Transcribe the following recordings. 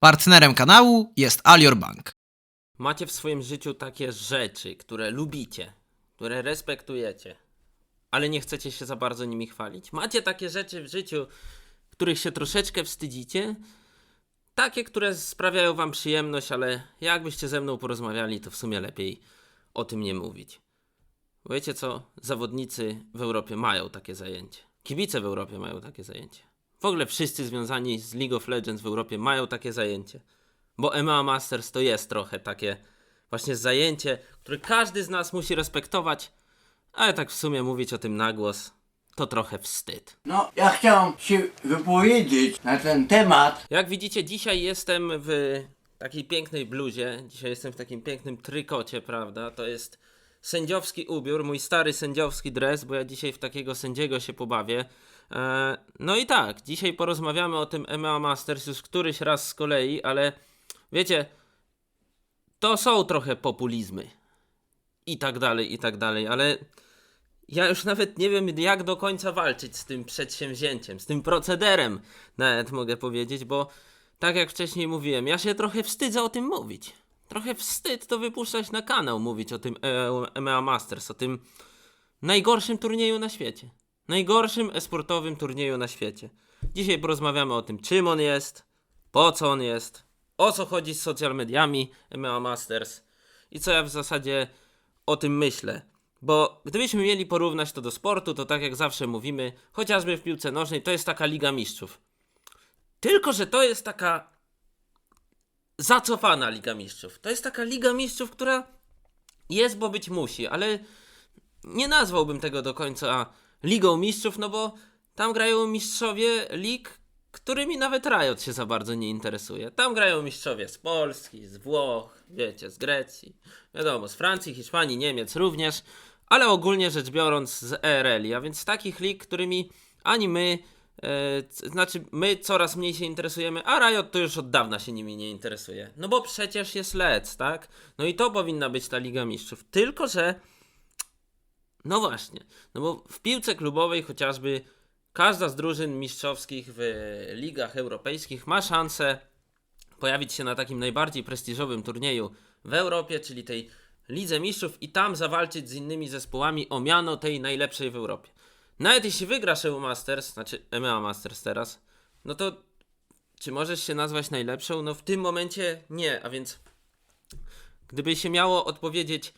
Partnerem kanału jest Alior Bank. Macie w swoim życiu takie rzeczy, które lubicie, które respektujecie, ale nie chcecie się za bardzo nimi chwalić. Macie takie rzeczy w życiu, których się troszeczkę wstydzicie, takie, które sprawiają wam przyjemność, ale jakbyście ze mną porozmawiali, to w sumie lepiej o tym nie mówić. Wiecie co? Zawodnicy w Europie mają takie zajęcie. Kibice w Europie mają takie zajęcie. W ogóle wszyscy związani z League of Legends w Europie mają takie zajęcie. Bo MMA Masters to jest trochę takie właśnie zajęcie, które każdy z nas musi respektować, ale tak w sumie mówić o tym na głos to trochę wstyd. No, ja chciałem się wypowiedzieć na ten temat. Jak widzicie, dzisiaj jestem w takiej pięknej bluzie. Dzisiaj jestem w takim pięknym trykocie, prawda? To jest sędziowski ubiór, mój stary sędziowski dres, bo ja dzisiaj w takiego sędziego się pobawię. E, no i tak, dzisiaj porozmawiamy o tym MMA Masters już któryś raz z kolei, ale wiecie, to są trochę populizmy. I tak dalej, i tak dalej, ale ja już nawet nie wiem, jak do końca walczyć z tym przedsięwzięciem, z tym procederem, nawet mogę powiedzieć, bo tak jak wcześniej mówiłem, ja się trochę wstydzę o tym mówić. Trochę wstyd to wypuszczać na kanał, mówić o tym EMEA Masters, o tym najgorszym turnieju na świecie. Najgorszym esportowym turnieju na świecie. Dzisiaj porozmawiamy o tym, czym on jest, po co on jest, o co chodzi z social mediami EMEA Masters i co ja w zasadzie o tym myślę. Bo gdybyśmy mieli porównać to do sportu, to tak jak zawsze mówimy, chociażby w piłce nożnej, to jest taka Liga Mistrzów. Tylko, że to jest taka zacofana Liga Mistrzów. To jest taka Liga Mistrzów, która jest, bo być musi, ale nie nazwałbym tego do końca Ligą Mistrzów, no bo tam grają mistrzowie lig, którymi nawet Riot się za bardzo nie interesuje. Tam grają mistrzowie z Polski, z Włoch, wiecie, z Grecji, wiadomo, z Francji, Hiszpanii, Niemiec również, ale ogólnie rzecz biorąc z ERL, a więc takich lig, którymi ani my, e, znaczy my coraz mniej się interesujemy, a Riot to już od dawna się nimi nie interesuje. No bo przecież jest LEC, tak? No i to powinna być ta Liga Mistrzów. Tylko, że no właśnie, no bo w piłce klubowej chociażby każda z drużyn mistrzowskich w ligach europejskich ma szansę pojawić się na takim najbardziej prestiżowym turnieju w Europie, czyli tej Lidze Mistrzów i tam zawalczyć z innymi zespołami o miano tej najlepszej w Europie. Nawet jeśli wygrasz EU Masters, znaczy EMEA Masters teraz, no to czy możesz się nazwać najlepszą? No w tym momencie nie, a więc gdyby się miało odpowiedzieć,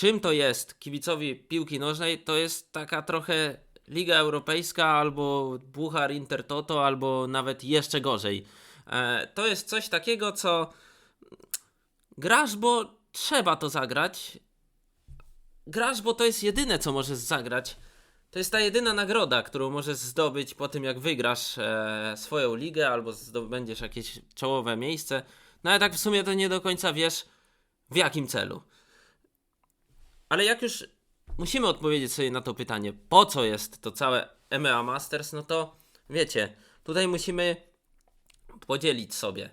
czym to jest kibicowi piłki nożnej, to jest taka trochę Liga Europejska albo Buchar Intertoto, albo nawet jeszcze gorzej. E, to jest coś takiego, co grasz, bo trzeba to zagrać. Grasz, bo to jest jedyne, co możesz zagrać. To jest ta jedyna nagroda, którą możesz zdobyć po tym, jak wygrasz e, swoją ligę albo zdobędziesz jakieś czołowe miejsce. No ale tak w sumie to nie do końca wiesz, w jakim celu. Ale jak już musimy odpowiedzieć sobie na to pytanie, po co jest to całe EMEA Masters, no to wiecie, tutaj musimy podzielić sobie,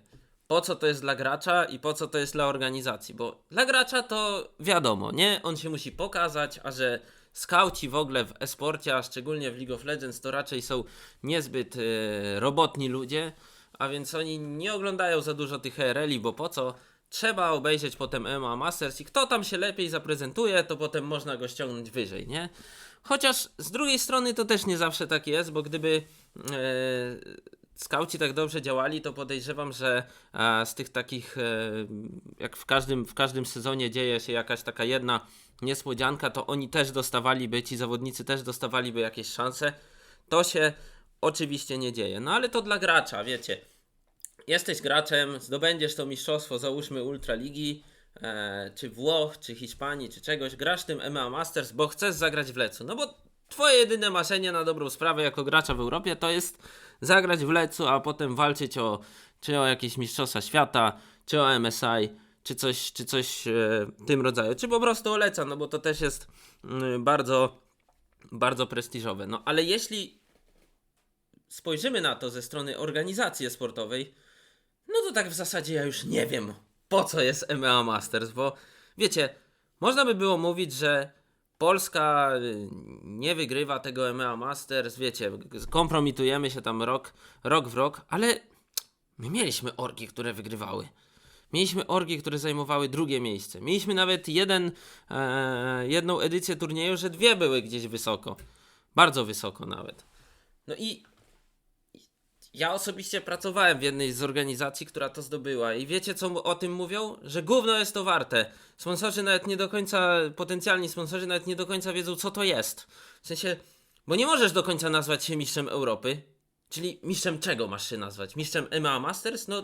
po co to jest dla gracza i po co to jest dla organizacji, bo dla gracza to wiadomo, nie? On się musi pokazać, a że skauci w ogóle w esporcie, a szczególnie w League of Legends, to raczej są niezbyt e, robotni ludzie, a więc oni nie oglądają za dużo tych ERL-i, bo po co? Trzeba obejrzeć potem EMA Masters i kto tam się lepiej zaprezentuje, to potem można go ściągnąć wyżej, nie? Chociaż z drugiej strony to też nie zawsze tak jest, bo gdyby e, skauci tak dobrze działali, to podejrzewam, że e, z tych takich, e, jak w każdym, w każdym sezonie dzieje się jakaś taka jedna niespodzianka, to oni też dostawaliby, ci zawodnicy też dostawaliby jakieś szanse. To się oczywiście nie dzieje. No ale to dla gracza, wiecie. Jesteś graczem, zdobędziesz to mistrzostwo, załóżmy Ultraligi, e, czy Włoch, czy Hiszpanii, czy czegoś, grasz tym EMEA Masters, bo chcesz zagrać w Lecu. No bo twoje jedyne marzenie na dobrą sprawę jako gracza w Europie to jest zagrać w Lecu, a potem walczyć o czy o jakieś mistrzostwa świata, czy o MSI, czy coś, czy coś e, tym rodzaju, czy po prostu o Leca, no bo to też jest mm, bardzo, bardzo prestiżowe. No ale jeśli spojrzymy na to ze strony organizacji sportowej, no to tak w zasadzie ja już nie wiem, po co jest EMEA Masters, bo wiecie, można by było mówić, że Polska y, nie wygrywa tego EMEA Masters, wiecie, kompromitujemy się tam rok, rok w rok, ale My mieliśmy orgi, które wygrywały. Mieliśmy orgi, które zajmowały drugie miejsce. Mieliśmy nawet jeden, e, jedną edycję turnieju, że dwie były gdzieś wysoko. Bardzo wysoko nawet. No i ja osobiście pracowałem w jednej z organizacji, która to zdobyła. I wiecie, co o tym mówią? Że gówno jest to warte. Sponsorzy nawet nie do końca, potencjalni sponsorzy nawet nie do końca wiedzą, co to jest. W sensie, bo nie możesz do końca nazwać się mistrzem Europy. Czyli mistrzem czego masz się nazwać? Mistrzem MMA Masters? No.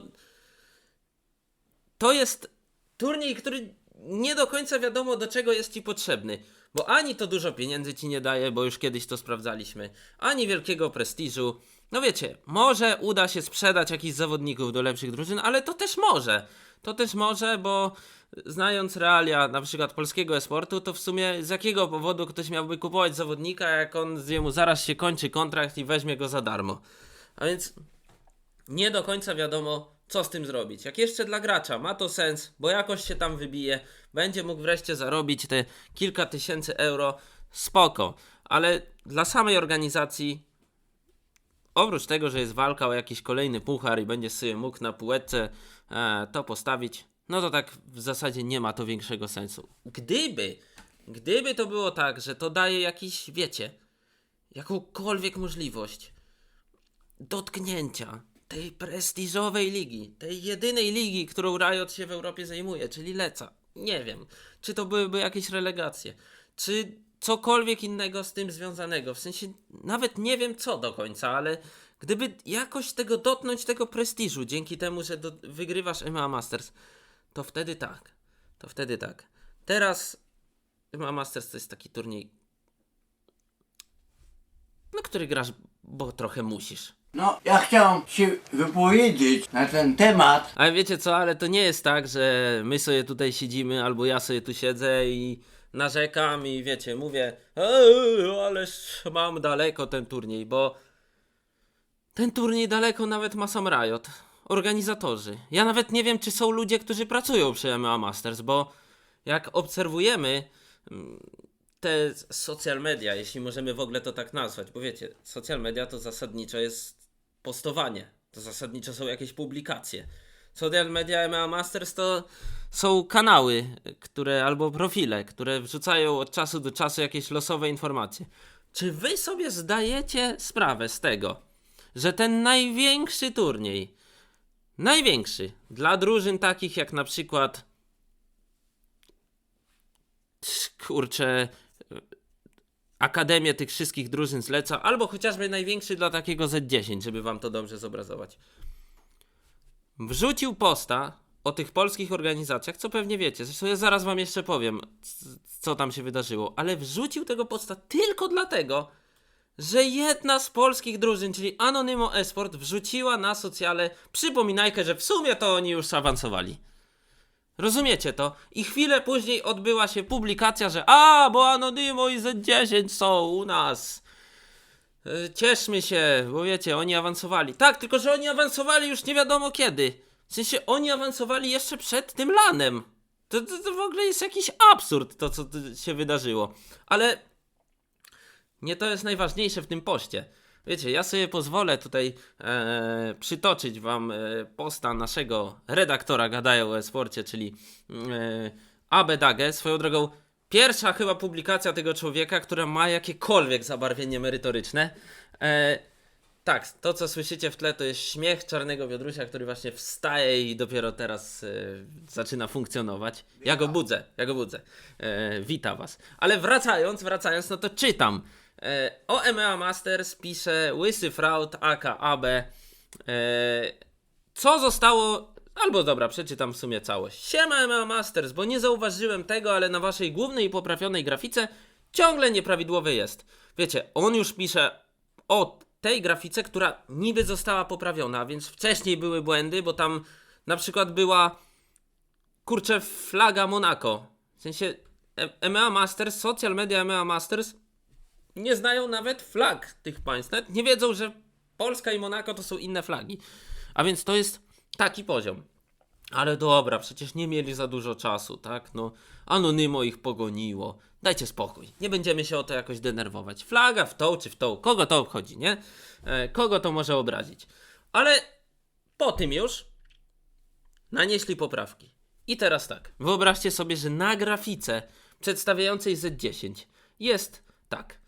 To jest turniej, który nie do końca wiadomo, do czego jest ci potrzebny. Bo ani to dużo pieniędzy ci nie daje, bo już kiedyś to sprawdzaliśmy, ani wielkiego prestiżu. No wiecie, może uda się sprzedać jakichś zawodników do lepszych drużyn, ale to też może. To też może, bo znając realia na przykład polskiego esportu, to w sumie z jakiego powodu ktoś miałby kupować zawodnika, jak on jemu zaraz się kończy kontrakt i weźmie go za darmo. A więc nie do końca wiadomo, co z tym zrobić. Jak jeszcze dla gracza ma to sens, bo jakoś się tam wybije, będzie mógł wreszcie zarobić te kilka tysięcy euro, spoko. Ale dla samej organizacji, oprócz tego, że jest walka o jakiś kolejny puchar i będzie sobie mógł na półeczce e, to postawić, no to tak w zasadzie nie ma to większego sensu. Gdyby, gdyby to było tak, że to daje jakiś, wiecie, jakąkolwiek możliwość dotknięcia tej prestiżowej ligi, tej jedynej ligi, którą Riot się w Europie zajmuje, czyli Leca. Nie wiem, czy to byłyby jakieś relegacje, czy cokolwiek innego z tym związanego. W sensie nawet nie wiem co do końca, ale gdyby jakoś tego dotknąć, tego prestiżu, dzięki temu, że do, wygrywasz MMA Masters, to wtedy tak. To wtedy tak. Teraz MMA Masters to jest taki turniej, na który grasz, bo trochę musisz. No, ja chciałem się wypowiedzieć na ten temat. Ale wiecie co, ale to nie jest tak, że my sobie tutaj siedzimy, albo ja sobie tu siedzę i narzekam i wiecie, mówię, eee, ależ mam daleko ten turniej, bo ten turniej daleko nawet ma sam Riot, organizatorzy. Ja nawet nie wiem, czy są ludzie, którzy pracują przy MMA Masters, bo jak obserwujemy mm, te social media, jeśli możemy w ogóle to tak nazwać, bo wiecie, social media to zasadniczo jest postowanie, to zasadniczo są jakieś publikacje. Social media MMA Masters to są kanały, które albo profile, które wrzucają od czasu do czasu jakieś losowe informacje. Czy wy sobie zdajecie sprawę z tego, że ten największy turniej, największy dla drużyn takich jak na przykład kurczę Akademię tych wszystkich drużyn zleca, albo chociażby największy dla takiego Z10, żeby wam to dobrze zobrazować. Wrzucił posta o tych polskich organizacjach, co pewnie wiecie, zresztą ja zaraz wam jeszcze powiem, co tam się wydarzyło, ale wrzucił tego posta tylko dlatego, że jedna z polskich drużyn, czyli Anonymo Esport, wrzuciła na socjale przypominajkę, że w sumie to oni już awansowali. Rozumiecie to? I chwilę później odbyła się publikacja, że a, bo Anonimo i Z10 są u nas. E, Cieszmy się, bo wiecie, oni awansowali. Tak, tylko że oni awansowali już nie wiadomo kiedy. W sensie oni awansowali jeszcze przed tym lanem. To, to, to w ogóle jest jakiś absurd, to co się wydarzyło. Ale nie to jest najważniejsze w tym poście. Wiecie, ja sobie pozwolę tutaj e, przytoczyć wam e, posta naszego redaktora Gadają o e-sporcie, czyli e, Abe Dage. Swoją drogą, pierwsza chyba publikacja tego człowieka, która ma jakiekolwiek zabarwienie merytoryczne. E, tak, to co słyszycie w tle to jest śmiech czarnego wiodrusia, który właśnie wstaje i dopiero teraz e, zaczyna funkcjonować. Ja go budzę, ja go budzę. E, wita was. Ale wracając, wracając, no to czytam. E, o EMEA Masters pisze Łysy Fraud aka AB. E, co zostało... Albo dobra, przeczytam w sumie całość. Siema EMEA Masters, bo nie zauważyłem tego, ale na waszej głównej i poprawionej grafice ciągle nieprawidłowy jest. Wiecie, on już pisze o tej grafice, która niby została poprawiona, więc wcześniej były błędy, bo tam na przykład była kurczę flaga Monaco. W sensie E- EMEA Masters, social media EMEA Masters nie znają nawet flag tych państw. Nawet nie wiedzą, że Polska i Monako to są inne flagi. A więc to jest taki poziom. Ale dobra, przecież nie mieli za dużo czasu, tak? No, anonymo ich pogoniło. Dajcie spokój. Nie będziemy się o to jakoś denerwować. Flaga w tą czy w tą. Kogo to obchodzi, nie? E, kogo to może obrazić? Ale po tym już nanieśli poprawki. I teraz tak. Wyobraźcie sobie, że na grafice przedstawiającej Z10 jest tak.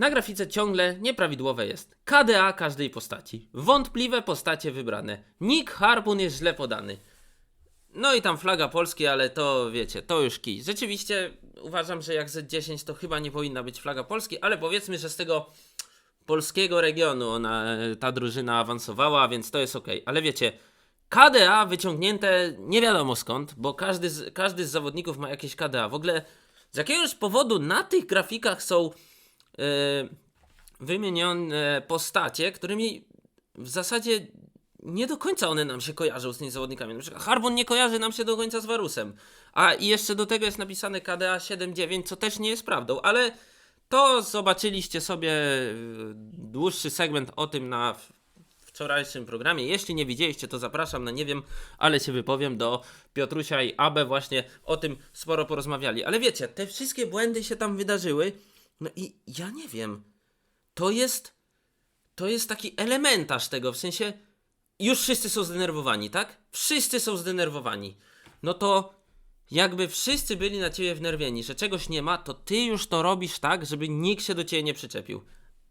Na grafice ciągle nieprawidłowe jest KDA każdej postaci. Wątpliwe postacie wybrane. Nick Harpun jest źle podany. No i tam flaga Polski, ale to wiecie, to już kij. Rzeczywiście uważam, że jak Z10 to chyba nie powinna być flaga Polski, ale powiedzmy, że z tego polskiego regionu ona, ta drużyna awansowała, więc to jest ok. Ale wiecie, KDA wyciągnięte nie wiadomo skąd, bo każdy z, każdy z zawodników ma jakieś KDA. W ogóle z jakiegoś powodu na tych grafikach są wymienione postacie, którymi w zasadzie nie do końca one nam się kojarzą z tymi zawodnikami. Na przykład Harbon nie kojarzy nam się do końca z Warusem. A i jeszcze do tego jest napisane KDA 7.9, co też nie jest prawdą, ale to zobaczyliście sobie y, dłuższy segment o tym na wczorajszym programie. Jeśli nie widzieliście, to zapraszam na nie wiem, ale się wypowiem do Piotrusia i Abe właśnie o tym sporo porozmawiali. Ale wiecie, te wszystkie błędy się tam wydarzyły. No i ja nie wiem. To jest to jest taki elementarz tego, w sensie już wszyscy są zdenerwowani, tak? Wszyscy są zdenerwowani. No to jakby wszyscy byli na ciebie wnerwieni, że czegoś nie ma, to ty już to robisz tak, żeby nikt się do ciebie nie przyczepił.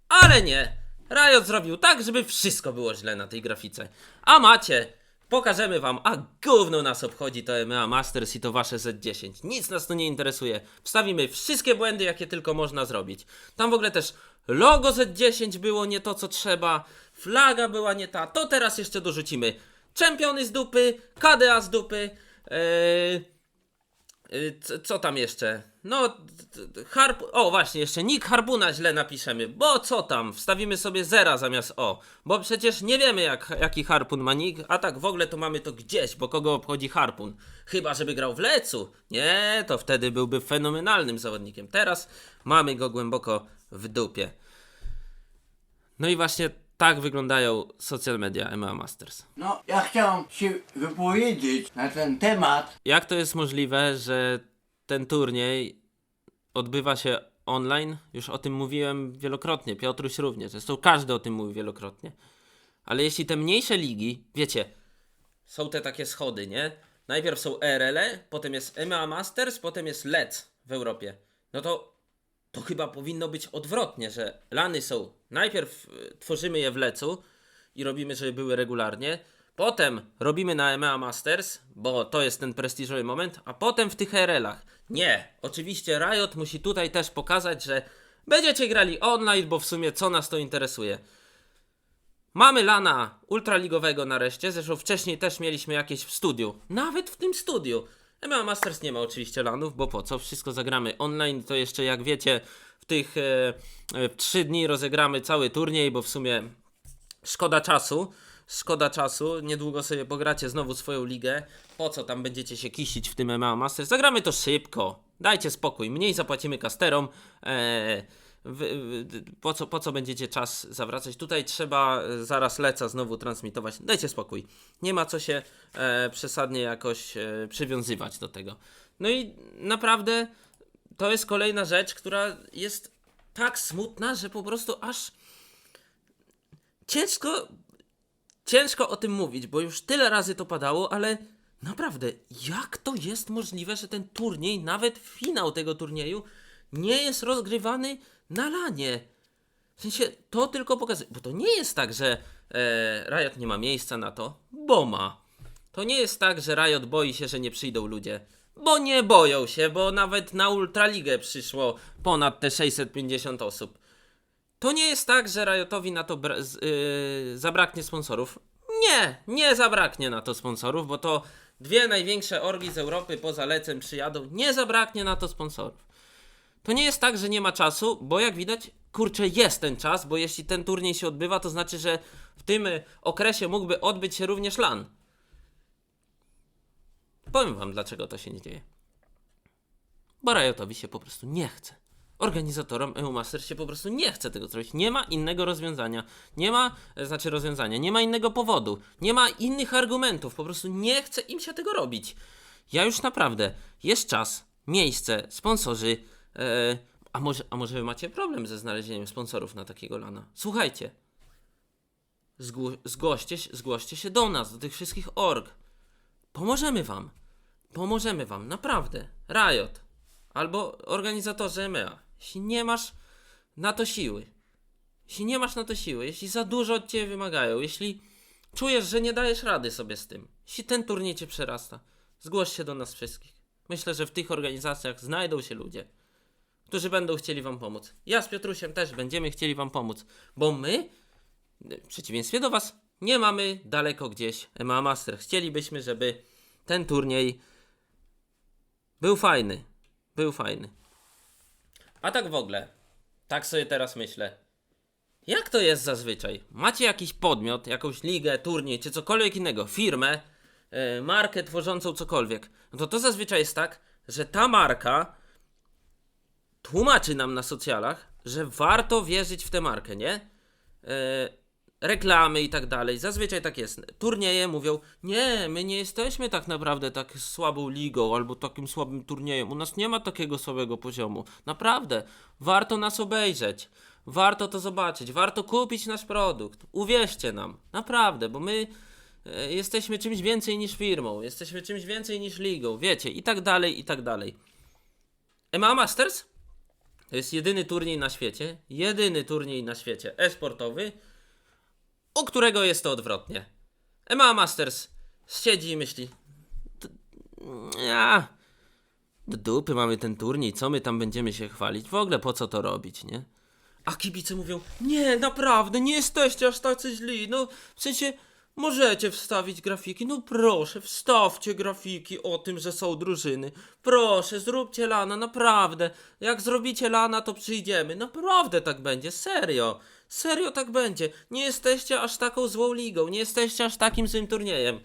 Ale nie! Riot zrobił tak, żeby wszystko było źle na tej grafice. A macie! Pokażemy wam, a gówno nas obchodzi to EMEA Masters i to wasze Z10. Nic nas to nie interesuje. Wstawimy wszystkie błędy, jakie tylko można zrobić. Tam w ogóle też logo Z10 było nie to, co trzeba, flaga była nie ta, to teraz jeszcze dorzucimy czempiony z dupy, KDA z dupy, yy, Co, co tam jeszcze? No, harp... O, właśnie, jeszcze nick Harbuna źle napiszemy, bo co tam? Wstawimy sobie zera zamiast o, bo przecież nie wiemy jak, jaki Harpun ma nick, a tak w ogóle to mamy to gdzieś, bo kogo obchodzi Harpun? Chyba, żeby grał w Lecu. Nie, to wtedy byłby fenomenalnym zawodnikiem. Teraz mamy go głęboko w dupie. No i właśnie tak wyglądają social media MMA Masters. No, ja chciałem się wypowiedzieć na ten temat. Jak to jest możliwe, że ten turniej odbywa się online? Już o tym mówiłem wielokrotnie, Piotruś również. Zresztą każdy o tym mówi wielokrotnie. Ale jeśli te mniejsze ligi, wiecie, są te takie schody, nie? Najpierw są ERL, potem jest EMEA Masters, potem jest LEC w Europie. No to to chyba powinno być odwrotnie, że lany są. Najpierw y, tworzymy je w lecu i robimy, żeby były regularnie. Potem robimy na EMEA Masters, bo to jest ten prestiżowy moment, a potem w tych RL-ach. Nie, oczywiście Riot musi tutaj też pokazać, że będziecie grali online, bo w sumie co nas to interesuje. Mamy lana ultraligowego nareszcie, zresztą wcześniej też mieliśmy jakieś w studiu. Nawet w tym studiu. MMA Masters nie ma oczywiście lanów, bo po co? Wszystko zagramy online, to jeszcze jak wiecie, w tych e, e, 3 dni rozegramy cały turniej, bo w sumie szkoda czasu. Szkoda czasu, niedługo sobie pogracie znowu swoją ligę. Po co tam będziecie się kisić w tym MMA Masters? Zagramy to szybko. Dajcie spokój, mniej zapłacimy kasterom. E, wy, po, co, po co będziecie czas zawracać? Tutaj trzeba e, zaraz leca znowu transmitować. Dajcie spokój. Nie ma co się e, przesadnie jakoś e, przywiązywać do tego. No i naprawdę to jest kolejna rzecz, która jest tak smutna, że po prostu aż ciężko ciężko o tym mówić, bo już tyle razy to padało, ale naprawdę, jak to jest możliwe, że ten turniej, nawet finał tego turnieju, nie jest rozgrywany na lanie? W sensie, to tylko pokazuje, bo to nie jest tak, że e, Riot nie ma miejsca na to, bo ma. To nie jest tak, że Riot boi się, że nie przyjdą ludzie. Bo nie boją się, bo nawet na Ultraligę przyszło ponad te 650 osób. To nie jest tak, że Riotowi na to yy, zabraknie sponsorów. Nie, nie zabraknie na to sponsorów, bo to dwie największe orgi z Europy poza lecem przyjadą. Nie zabraknie na to sponsorów. To nie jest tak, że nie ma czasu, bo jak widać, kurczę, jest ten czas, bo jeśli ten turniej się odbywa, to znaczy, że w tym y, okresie mógłby odbyć się również LAN. Powiem wam, dlaczego to się nie dzieje. Bo Riotowi się po prostu nie chce. Organizatorom EU Masters się po prostu nie chce tego zrobić. Nie ma innego rozwiązania. Nie ma, e, znaczy rozwiązania, nie ma innego powodu. Nie ma innych argumentów. Po prostu nie chce im się tego robić. Ja już naprawdę, jest czas, miejsce, sponsorzy. E, a, może, a może wy macie problem ze znalezieniem sponsorów na takiego lana? Słuchajcie. zgło- zgłoście, zgłoście się do nas, do tych wszystkich org. Pomożemy wam. Pomożemy wam, naprawdę. Riot. Albo organizatorzy EMEA. Jeśli nie masz na to siły, jeśli nie masz na to siły, jeśli za dużo od ciebie wymagają, jeśli czujesz, że nie dajesz rady sobie z tym, jeśli ten turniej cię przerasta, zgłoś się do nas wszystkich. Myślę, że w tych organizacjach znajdą się ludzie, którzy będą chcieli wam pomóc. Ja z Piotrusiem też będziemy chcieli wam pomóc, bo my, w przeciwieństwie do was, nie mamy daleko gdzieś MMA Master. Chcielibyśmy, żeby ten turniej był fajny. Był fajny. A tak w ogóle, tak sobie teraz myślę. Jak to jest zazwyczaj? Macie jakiś podmiot, jakąś ligę, turniej czy cokolwiek innego, firmę, yy, markę tworzącą cokolwiek, no to to zazwyczaj jest tak, że ta marka tłumaczy nam na socjalach, że warto wierzyć w tę markę, nie? E, reklamy i tak dalej. Zazwyczaj tak jest. Turnieje mówią, nie, my nie jesteśmy tak naprawdę tak słabą ligą albo takim słabym turniejem. U nas nie ma takiego słabego poziomu. Naprawdę, warto nas obejrzeć. Warto to zobaczyć, warto kupić nasz produkt. Uwierzcie nam, naprawdę, bo my e, jesteśmy czymś więcej niż firmą, jesteśmy czymś więcej niż ligą, wiecie, i tak dalej, i tak dalej. MMA Masters to jest jedyny turniej na świecie, jedyny turniej na świecie e-sportowy, u którego jest to odwrotnie. MMA Masters siedzi i myśli, "D- ja, do dupy mamy ten turniej, co my tam będziemy się chwalić, w ogóle po co to robić, nie? A kibice mówią, nie, naprawdę, nie jesteście aż tacy źli, no, w sensie, możecie wstawić grafiki, no proszę, wstawcie grafiki o tym, że są drużyny, proszę, zróbcie lana, naprawdę, jak zrobicie lana, to przyjdziemy, naprawdę tak będzie, serio, serio tak będzie, nie jesteście aż taką złą ligą, nie jesteście aż takim złym turniejem.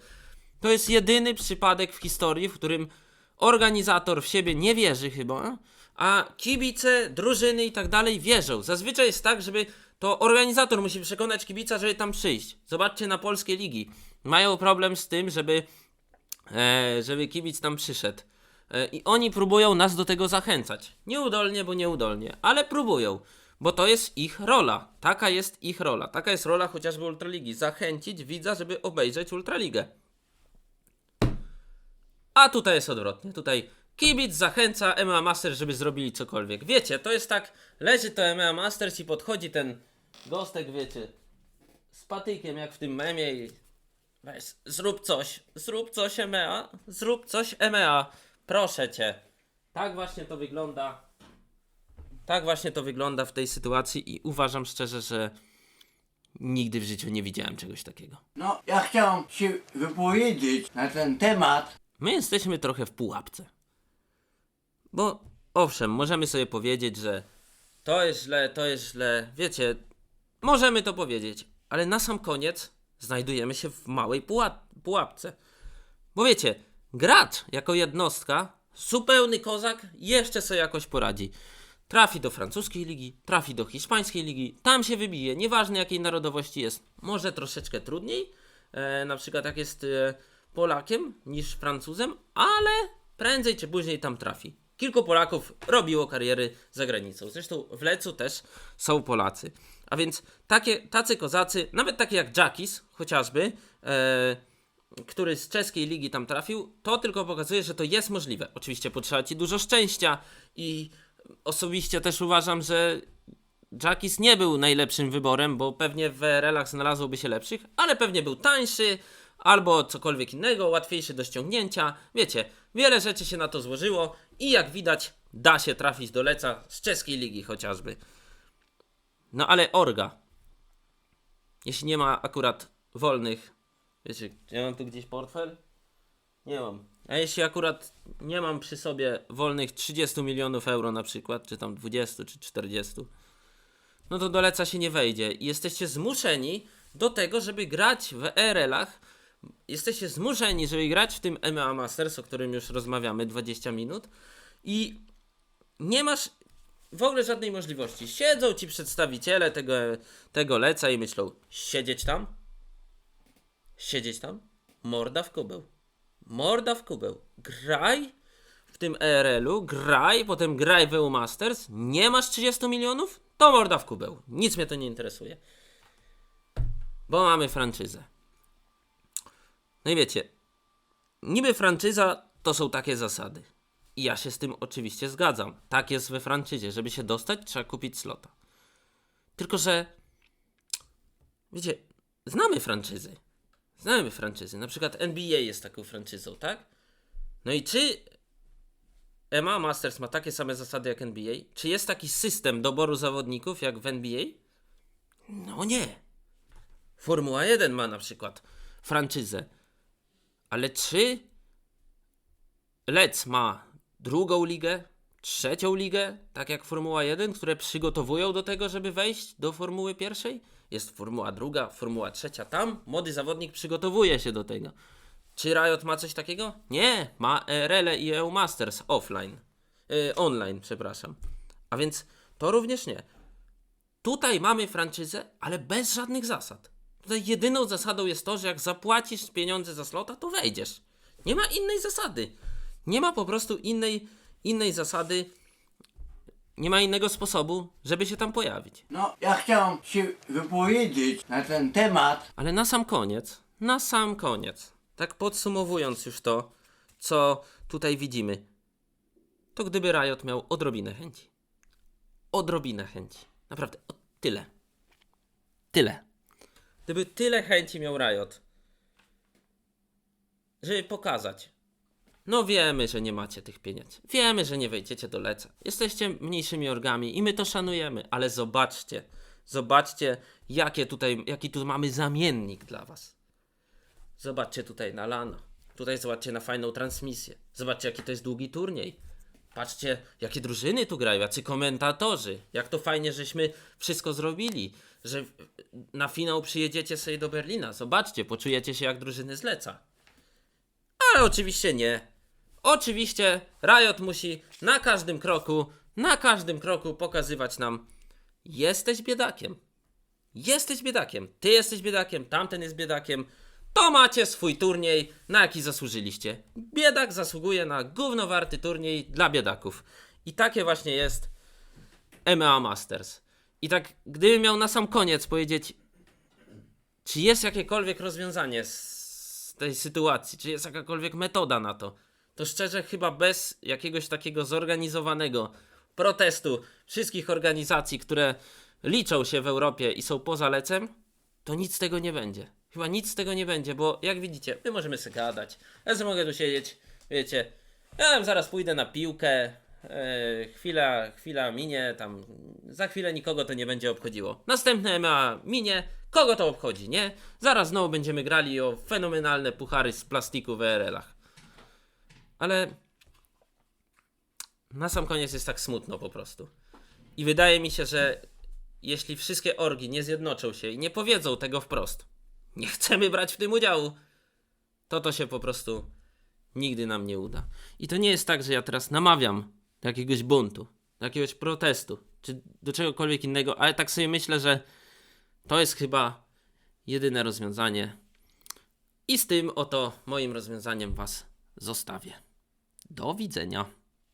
To jest jedyny przypadek w historii, w którym organizator w siebie nie wierzy chyba, a kibice, drużyny i tak dalej wierzą. Zazwyczaj jest tak, żeby to organizator musi przekonać kibica, żeby tam przyjść. Zobaczcie na polskie ligi. Mają problem z tym, żeby, e, żeby kibic tam przyszedł. E, I oni próbują nas do tego zachęcać. Nieudolnie, bo nieudolnie, ale próbują. Bo to jest ich rola. Taka jest ich rola. Taka jest rola chociażby Ultraligi. Zachęcić widza, żeby obejrzeć Ultraligę. A tutaj jest odwrotnie. Tutaj kibic zachęca MMA Master, żeby zrobili cokolwiek. Wiecie, to jest tak, leży to MMA Masters i podchodzi ten gostek, wiecie, z patykiem jak w tym memie i weź, zrób coś, zrób coś MMA, zrób coś MMA, proszę cię. Tak właśnie to wygląda. Tak właśnie to wygląda w tej sytuacji i uważam szczerze, że nigdy w życiu nie widziałem czegoś takiego. No, ja chciałem się wypowiedzieć na ten temat. My jesteśmy trochę w pułapce. Bo owszem, możemy sobie powiedzieć, że to jest źle, to jest źle. Wiecie, możemy to powiedzieć, ale na sam koniec znajdujemy się w małej puła- pułapce. Bo wiecie, gracz jako jednostka, zupełny kozak, jeszcze sobie jakoś poradzi. Trafi do francuskiej ligi, trafi do hiszpańskiej ligi, tam się wybije, nieważne jakiej narodowości jest. Może troszeczkę trudniej, e, na przykład jak jest e, Polakiem niż Francuzem, ale prędzej czy później tam trafi. Kilku Polaków robiło kariery za granicą. Zresztą w Lecu też są Polacy. A więc takie, tacy kozacy, nawet takie jak Jackis chociażby, e, który z czeskiej ligi tam trafił, to tylko pokazuje, że to jest możliwe. Oczywiście potrzeba ci dużo szczęścia i osobiście też uważam, że Jackis nie był najlepszym wyborem, bo pewnie w relach znalazłoby się lepszych, ale pewnie był tańszy albo cokolwiek innego, łatwiejszy do ściągnięcia. Wiecie, wiele rzeczy się na to złożyło i jak widać, da się trafić do Leca z czeskiej ligi chociażby. No ale Orga, jeśli nie ma akurat wolnych, wiecie, ja mam tu gdzieś portfel? Nie mam. A jeśli akurat nie mam przy sobie wolnych 30 milionów euro na przykład, czy tam 20 czy 40, no to do Leca się nie wejdzie. I jesteście zmuszeni do tego, żeby grać w ERL-ach. Jesteście zmuszeni, żeby grać w tym MMA Masters, o którym już rozmawiamy 20 minut. I nie masz w ogóle żadnej możliwości. Siedzą ci przedstawiciele tego, tego Leca i myślą, siedzieć tam? Siedzieć tam? Morda w kubeł. Morda w kubeł. Graj w tym ERL-u, graj, potem graj w EU Masters. Nie masz 30 milionów? To morda w kubeł. Nic mnie to nie interesuje. bo mamy franczyzę. No i wiecie, niby franczyza to są takie zasady. I ja się z tym oczywiście zgadzam. Tak jest we franczyzie. Żeby się dostać, trzeba kupić slota. Tylko, że wiecie, znamy franczyzy. Znamy franczyzy. Na przykład NBA jest taką franczyzą, tak? No i czy EMA Masters ma takie same zasady jak NBA? Czy jest taki system doboru zawodników jak w NBA? No nie. Formuła 1 ma na przykład franczyzę. Ale czy Lec ma drugą ligę, trzecią ligę, tak jak Formuła 1, które przygotowują do tego, żeby wejść do Formuły pierwszej? Jest Formuła druga, Formuła trzecia. Tam młody zawodnik przygotowuje się do tego. Czy Riot ma coś takiego? Nie, ma Rele i EU Masters offline. Yy, online, przepraszam. A więc to również nie. Tutaj mamy franczyzę, ale bez żadnych zasad. Tutaj jedyną zasadą jest to, że jak zapłacisz pieniądze za slota, to wejdziesz. Nie ma innej zasady. Nie ma po prostu innej, innej zasady. Nie ma innego sposobu, żeby się tam pojawić. No, ja chciałem się wypowiedzieć na ten temat. Ale na sam koniec, na sam koniec, tak podsumowując już to, co tutaj widzimy, to gdyby Riot miał odrobinę chęci. Odrobinę chęci. Naprawdę, o tyle. Tyle. Gdyby tyle chęci miał Riot, żeby pokazać. No wiemy, że nie macie tych pieniędzy. Wiemy, że nie wejdziecie do leca. Jesteście mniejszymi orgami i my to szanujemy, ale zobaczcie, zobaczcie, jakie tutaj, jaki tu mamy zamiennik dla was. Zobaczcie tutaj na lano. Tutaj zobaczcie na fajną transmisję. Zobaczcie, jaki to jest długi turniej. Patrzcie, jakie drużyny tu grają, jacy komentatorzy. Jak to fajnie, żeśmy wszystko zrobili. Że na finał przyjedziecie sobie do Berlina. Zobaczcie, poczujecie się jak drużyny zleca. Ale oczywiście nie. Oczywiście Riot musi na każdym kroku, na każdym kroku pokazywać nam jesteś biedakiem. Jesteś biedakiem. Ty jesteś biedakiem, tamten jest biedakiem. To macie swój turniej, na jaki zasłużyliście. Biedak zasługuje na gównowarty turniej dla biedaków. I takie właśnie jest EMEA Masters. I tak, gdybym miał na sam koniec powiedzieć, czy jest jakiekolwiek rozwiązanie z tej sytuacji, czy jest jakakolwiek metoda na to, to szczerze chyba bez jakiegoś takiego zorganizowanego protestu wszystkich organizacji, które liczą się w Europie i są poza lecem, to nic z tego nie będzie. Chyba nic z tego nie będzie, bo jak widzicie, my możemy sobie gadać. Ja sobie mogę tu siedzieć, wiecie, ja tam zaraz pójdę na piłkę, e, chwila, chwila minie, tam za chwilę nikogo to nie będzie obchodziło. Następne ma minie, kogo to obchodzi, nie? Zaraz znowu będziemy grali o fenomenalne puchary z plastiku w ERL-ach. Ale na sam koniec jest tak smutno po prostu. I wydaje mi się, że jeśli wszystkie orgi nie zjednoczą się i nie powiedzą tego wprost, nie chcemy brać w tym udziału, to to się po prostu nigdy nam nie uda. I to nie jest tak, że ja teraz namawiam do jakiegoś buntu, do jakiegoś protestu, czy do czegokolwiek innego, ale tak sobie myślę, że to jest chyba jedyne rozwiązanie. I z tym oto moim rozwiązaniem Was zostawię. Do widzenia.